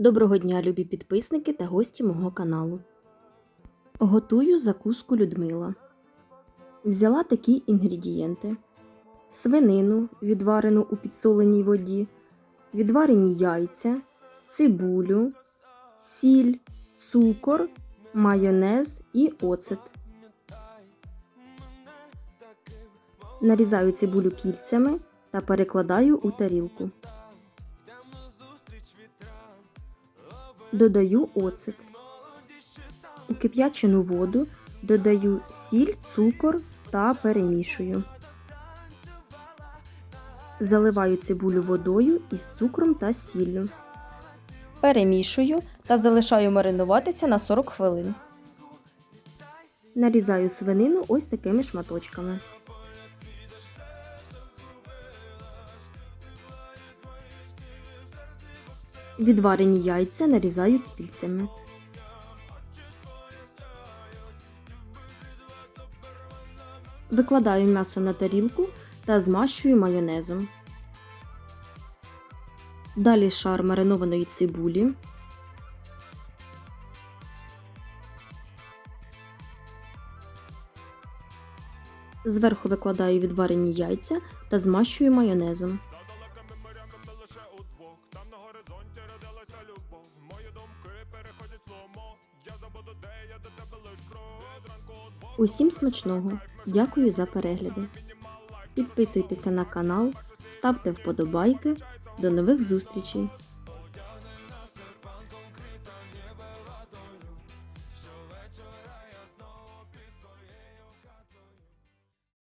Доброго дня, любі підписники та гості мого каналу. Готую закуску Людмила. Взяла такі інгредієнти: свинину, відварену у підсоленій воді, відварені яйця, цибулю, сіль, цукор, майонез і оцет. Нарізаю цибулю кільцями та перекладаю у тарілку. Додаю оцет. У кип'ячену воду додаю сіль, цукор та перемішую. Заливаю цибулю водою із цукром та сіллю. Перемішую та залишаю маринуватися на 40 хвилин. Нарізаю свинину ось такими шматочками. Відварені яйця нарізаю кільцями. Викладаю м'ясо на тарілку та змащую майонезом. Далі шар маринованої цибулі. Зверху викладаю відварені яйця та змащую майонезом. Там на горизонті родилася любов. Мої думки переходять сломо. Я забуду, де я до тебе лиш удвох. Усім смачного! Дякую за перегляди. Підписуйтеся на канал, ставте вподобайки. До нових зустрічей!